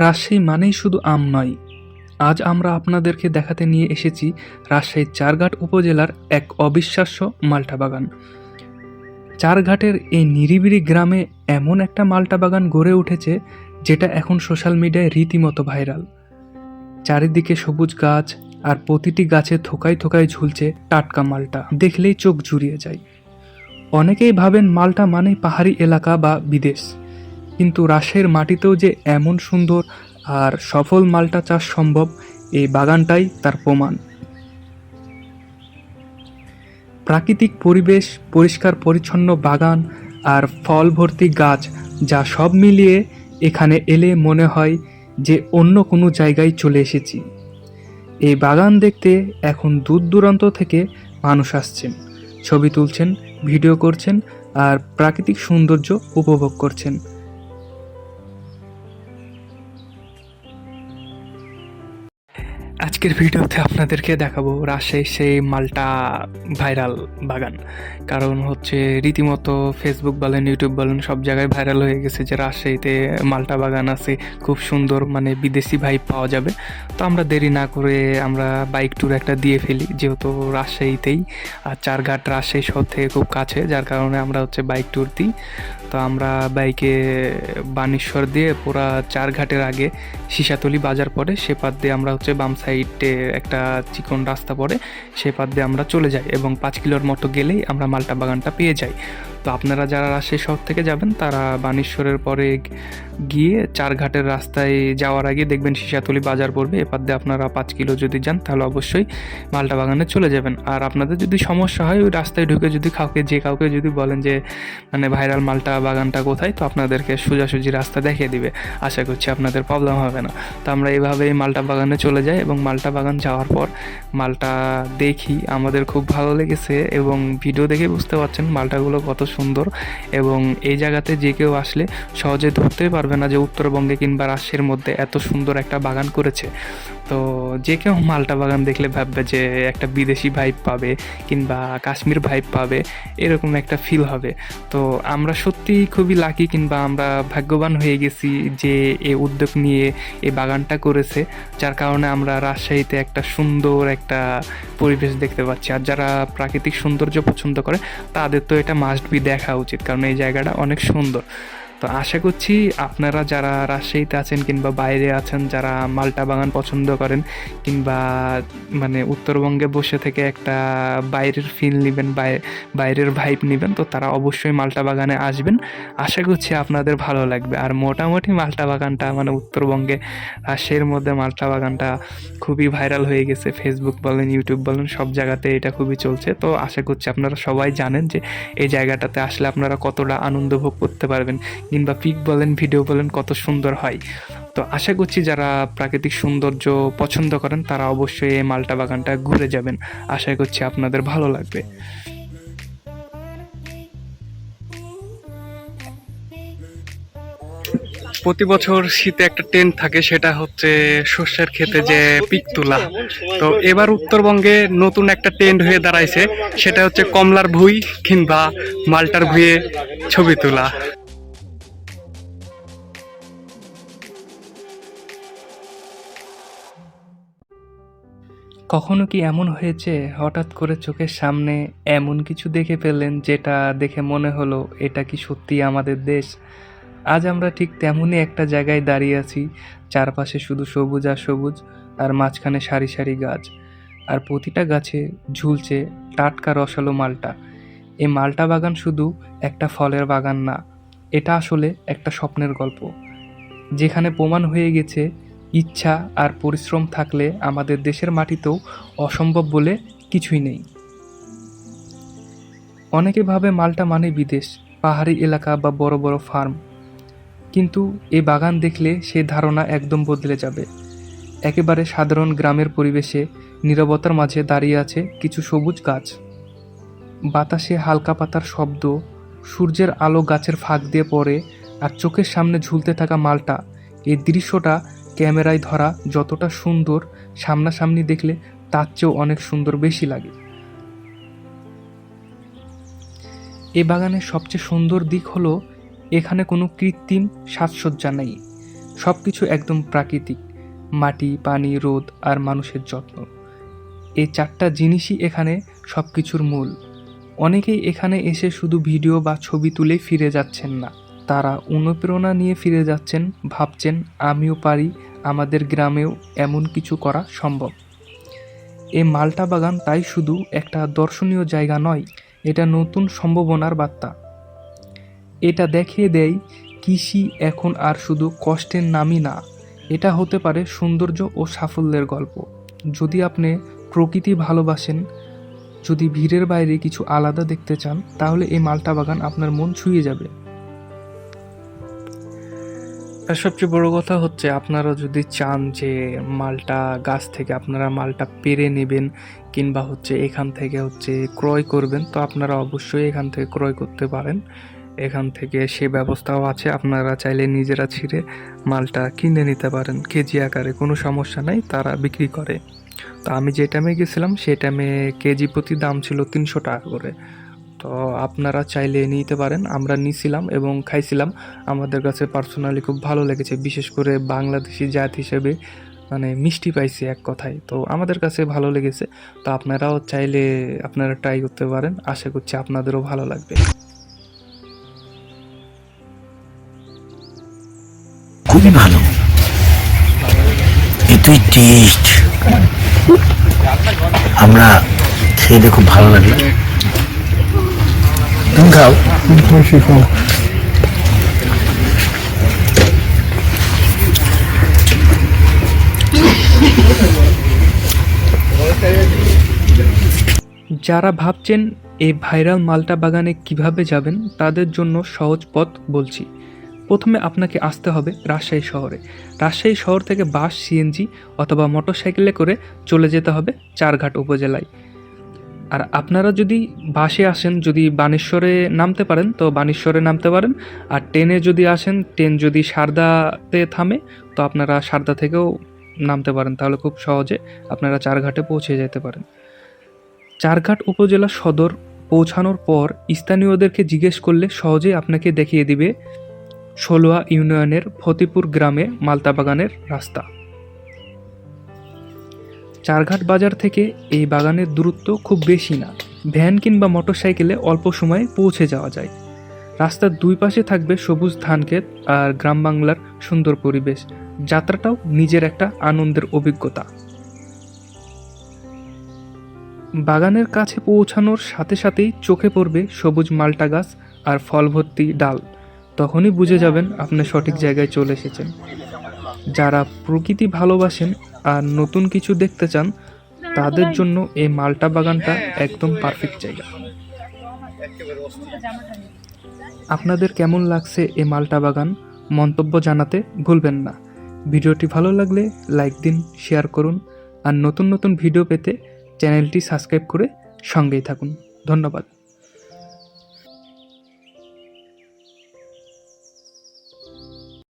রাজশাহী মানেই শুধু আম নয়। আজ আমরা আপনাদেরকে দেখাতে নিয়ে এসেছি রাজশাহীর চারঘাট উপজেলার এক অবিশ্বাস্য মাল্টা বাগান। চারঘাটের এই নিরিবিলি গ্রামে এমন একটা মাল্টা বাগান গড়ে উঠেছে যেটা এখন সোশ্যাল মিডিয়ায় রীতিমতো ভাইরাল। চারিদিকে সবুজ গাছ আর প্রতিটি গাছে থোকায় থোকায় ঝুলছে টাটকা মালটা। দেখলেই চোখ জুড়িয়ে যায়। অনেকেই ভাবেন মালটা মানেই পাহাড়ি এলাকা বা বিদেশ। কিন্তু রাজশাহীর মাটিতেও যে এমন সুন্দর আর সফল মালটা চাষ সম্ভব, এই বাগানটাই তার প্রমাণ। প্রাকৃতিক পরিবেশ, পরিষ্কার পরিচ্ছন্ন বাগান আর ফল ভর্তি গাছ যা সব মিলিয়ে এখানে এলে মনে হয় যে অন্য কোনো জায়গায় চলে এসেছি। এই বাগান দেখতে এখন দূর দূরান্ত থেকে মানুষ আসছেন, ছবি তুলছেন, ভিডিও করছেন আর প্রাকৃতিক সৌন্দর্য উপভোগ করছেন। আজকের ভিডিওতে আপনাদেরকে দেখাবো রাজশাহীর সেই মালটা ভাইরাল বাগান। কারণ হচ্ছে রীতিমতো ফেসবুক বলেন ইউটিউব বলেন, সব জায়গায় ভাইরাল হয়ে গেছে যে রাজশাহীতে মালটা বাগান আছে। খুব সুন্দর মানে বিদেশি ভাইব পাওয়া যাবে। তো আমরা দেরি না করে আমরা বাইক ট্যুর একটা দিয়ে ফেলি। যেহেতু রাজশাহীতেই আর চারঘাট রাজশাহী শহর থেকে খুব কাছে, যার কারণে আমরা হচ্ছে বাইক ট্যুর দিই। তো আমরা বাইকে বানেশ্বর দিয়ে পুরা চারঘাটের আগে সিসাতলি বাজার পড়ে, সে পাত দিয়ে আমরা হচ্ছে বাম সাইডে একটা চিকন রাস্তা পড়ে, সে পাত দিয়ে আমরা চলে যাই এবং পাঁচ কিলোর মতো গেলেই আমরা মালটা বাগানটা পেয়ে যাই। তো আপনারা যারা রাজশাহী শহর থেকে যাবেন, তারা বানেশ্বরের পরে গিয়ে চারঘাটের রাস্তায় যাওয়ার আগে দেখবেন সিসাতলি বাজার পড়বে এপার দিয়ে আপনারা পাঁচ কিলো যদি যান, তাহলে অবশ্যই মালটা বাগানে চলে যাবেন। আর আপনাদের যদি সমস্যা হয়, ওই রাস্তায় ঢুকে যদি কাউকে, যে কাউকে যদি বলেন যে মানে ভাইরাল মালটা বাগানটা কোথায়, তো আপনাদেরকে সোজাসুজি রাস্তা দেখিয়ে দিবে। আশা করছি আপনাদের প্রবলেম হবে না। তো আমরা এইভাবেই মালটা বাগানে চলে যাই এবং মালটা বাগান যাওয়ার পর মালটা দেখি। আমাদের খুব ভালো লেগেছে এবং ভিডিও দেখে বুঝতে পারছেন মালটাগুলো কত সুন্দর এবং এই জায়গাতে যে কেউ আসলে সহজে ধরতেই পারবে না যে উত্তরবঙ্গে কিংবা রাজশাহীর মধ্যে এত সুন্দর একটা বাগান করেছে। তো যে কেউ মালটা বাগান দেখলে ভাববে যে একটা বিদেশি ভাইব পাবে কিংবা কাশ্মীর ভাইব পাবে, এরকম একটা ফিল হবে। তো আমরা সত্যিই খুবই লাকি কিংবা আমরা ভাগ্যবান হয়ে গেছি যে এ উদ্যোগ নিয়ে এই বাগানটা করেছে, যার কারণে আমরা রাজশাহীতে একটা সুন্দর একটা পরিবেশ দেখতে পাচ্ছি। আর যারা প্রাকৃতিক সৌন্দর্য পছন্দ করে, তাদের তো এটা মাস্ট বি দেখা উচিত, কারণ এই জায়গাটা অনেক সুন্দর। তো আশা করছি আপনারা যারা রাজশাহীতে আছেন কিংবা বাইরে আছেন, যারা মালটা বাগান পছন্দ করেন কিংবা মানে উত্তরবঙ্গে বসে থেকে একটা বাইরের ফিল নেবেন বাইরের ভাইব নেবেন, তো তারা অবশ্যই মালটা বাগানে আসবেন। আশা করছি আপনাদের ভালো লাগবে। আর মোটামুটি মালটা বাগানটা মানে উত্তরবঙ্গে, রাজশাহীর মধ্যে মালটা বাগানটা খুবই ভাইরাল হয়ে গেছে। ফেসবুক বলেন ইউটিউব বলেন, সব জায়গাতে এটা খুবই চলছে। তো আশা করছি আপনারা সবাই জানেন যে এই জায়গাটাতে আসলে আপনারা কতটা আনন্দ ভোগ করতে পারবেন। কিংবা পিক বলেন, ভিডিও বলেন, কত সুন্দর হয়। তো আশা করছি যারা প্রাকৃতিক সৌন্দর্য পছন্দ করেন, তারা অবশ্যই এই মালটা বাগানটা ঘুরে যাবেন। আশা করছি আপনাদের ভালো লাগবে। প্রতি বছর শীতে একটা ট্রেন্ড থাকে, সেটা হচ্ছে শস্যের ক্ষেতে যে পিক তোলা। তো এবার উত্তরবঙ্গে নতুন একটা ট্রেন্ড হয়ে দাঁড়াইছে, সেটা হচ্ছে কমলার ভুই কিংবা মালটার ভুঁয়ে ছবি তোলা। কখনো কি এমন হয়েছে হঠাৎ করে চোখের সামনে এমন কিছু দেখে ফেললেন যেটা দেখে মনে হলো এটা কি সত্যি আমাদের দেশ? আজ আমরা ঠিক তেমনই একটা জায়গায় দাঁড়িয়ে আছি, চারপাশে শুধু সবুজ আর সবুজ, আর মাঝখানে সারি সারি গাছ। আর প্রতিটা গাছে ঝুলছে টাটকা রসালো মালটা। এই মালটা বাগান শুধু একটা ফলের বাগান না, এটা আসলে একটা স্বপ্নের গল্প। যেখানে প্রমাণ হয়ে গেছে ইচ্ছা আর পরিশ্রম থাকলে আমাদের দেশের মাটিতেও অসম্ভব বলে কিছুই নেই। অনেকে ভাবে মালটা মানে বিদেশ, পাহাড়ি এলাকা বা বড় বড় ফার্ম। কিন্তু এ বাগান দেখলে সে ধারণা একদম বদলে যাবে। একেবারে সাধারণ গ্রামের পরিবেশে নীরবতার মাঝে দাঁড়িয়ে আছে কিছু সবুজ গাছ। বাতাসে হালকা পাতার শব্দ, সূর্যের আলো গাছের ফাঁক দিয়ে পড়ে আর চোখের সামনে ঝুলতে থাকা মালটা এই দৃশ্যটা ক্যামেরায় ধরা যতটা সুন্দর, সামনাসামনি দেখলে তার চেয়েও অনেক সুন্দর বেশি লাগে। এ বাগানের সবচেয়ে সুন্দর দিক হলো, এখানে কোনো কৃত্রিম সাজসজ্জা নেই। সব কিছু একদম প্রাকৃতিক, মাটি, পানি, রোদ আর মানুষের যত্ন। এই চারটা জিনিসই এখানে সব কিছুর মূল। অনেকেই এখানে এসে শুধু ভিডিও বা ছবি তুলে ফিরে যাচ্ছেন না। তারা অনুপ্রেরণা নিয়ে ফিরে যাচ্ছেন, ভাবছেন, আমিও পারি আমাদের গ্রামেও এমন কিছু করা সম্ভব। এই মালটা বাগান তাই শুধু একটা দর্শনীয় জায়গা নয়, এটা নতুন সম্ভাবনার বার্তা। এটা দেখিয়ে দেয় কৃষি এখন আর শুধু কষ্টের নামই না, এটা হতে পারে সৌন্দর্য ও সাফল্যের গল্প। যদি আপনি প্রকৃতি ভালোবাসেন, যদি ভিড়ের বাইরে কিছু আলাদা দেখতে চান, তাহলে এই মালটা বাগান আপনার মন ছুঁয়ে যাবে। আর সবচেয়ে বড় কথা হচ্ছে আপনারা যদি চান যে মালটা গাছ থেকে আপনারা মালটা পেরে নেবেন কিংবা হচ্ছে এখান থেকে হচ্ছে ক্রয় করবেন, তো আপনারা অবশ্যই এখান থেকে ক্রয় করতে পারেন। এখান থেকে সে ব্যবস্থাও আছে, আপনারা চাইলে নিজেরা ছিঁড়ে মালটা কিনে নিতে পারেন। কেজি আকারে কোনো সমস্যা নাই, তারা বিক্রি করে। তো আমি যে টাইমে গেছিলাম সেই টাইমে কেজি প্রতি দাম ছিল তিনশো টাকা করে। তো আপনারা চাইলে নিতে পারেন। আমরা নিছিলাম এবং খাইছিলাম। আমাদের কাছে পার্সোনালি খুব ভালো লেগেছে। বিশেষ করে বাংলাদেশি জাত হিসেবে মানে মিষ্টি পাইছি এক কথায়। তো আমাদের কাছে ভালো লেগেছে। তো আপনারাও চাইলে আপনারা ট্রাই করতে পারেন। আশা করছি আপনাদেরও ভালো লাগবে। খুবই ভালো। এতই টেস্ট আমরা খেয়ে খুব ভালো লাগে যারা ভাবছেন এই ভাইরাল মালটা বাগানে কীভাবে যাবেন, তাদের জন্য সহজ পথ বলছি। প্রথমে আপনাকে আসতে হবে রাজশাহী শহরে। রাজশাহী শহর থেকে বাস, সিএনজি অথবা মোটরসাইকেলে করে চলে যেতে হবে চারঘাট উপজেলায়। আর আপনারা যদি বাসে আসেন, যদি বানেশ্বরে নামতে পারেন, তো বানেশ্বরে নামতে পারেন। আর ট্রেনে যদি আসেন, ট্রেন যদি সারদাতে থামে, তো আপনারা সারদা থেকেও নামতে পারেন। তাহলে খুব সহজে আপনারা চারঘাটে পৌঁছে যেতে পারেন। চারঘাট উপজেলা সদর পৌঁছানোর পর স্থানীয়দেরকে জিজ্ঞেস করলে সহজেই আপনাকে দেখিয়ে দিবে ষোলোয়া ইউনিয়নের ফতিপুর গ্রামে মালতা বাগানের রাস্তা। চারঘাট বাজার থেকে এই বাগানের দূরত্ব খুব বেশি না। ভ্যান কিংবা মোটরসাইকেলে অল্প সময়ে পৌঁছে যাওয়া যায়। রাস্তার দুই পাশে থাকবে সবুজ ধানক্ষেত আর গ্রাম বাংলার সুন্দর পরিবেশ। যাত্রাটাও নিজের একটা আনন্দের অভিজ্ঞতা। বাগানের কাছে পৌঁছানোর সাথে সাথেই চোখে পড়বে সবুজ মালটা গাছ আর ফল ভর্তি ডাল। তখনই বুঝে যাবেন আপনি সঠিক জায়গায় চলে এসেছেন। যারা প্রকৃতি ভালোবাসেন আর নতুন কিছু দেখতে চান, তাদের জন্য এই মালটা বাগানটা একদম পারফেক্ট জায়গা। আপনাদের কেমন লাগছে এই মালটা বাগান? মন্তব্য জানাতে ভুলবেন না। ভিডিওটি ভালো লাগলে লাইক দিন, শেয়ার করুন আর নতুন নতুন ভিডিও পেতে চ্যানেলটি সাবস্ক্রাইব করে সঙ্গেই থাকুন। ধন্যবাদ।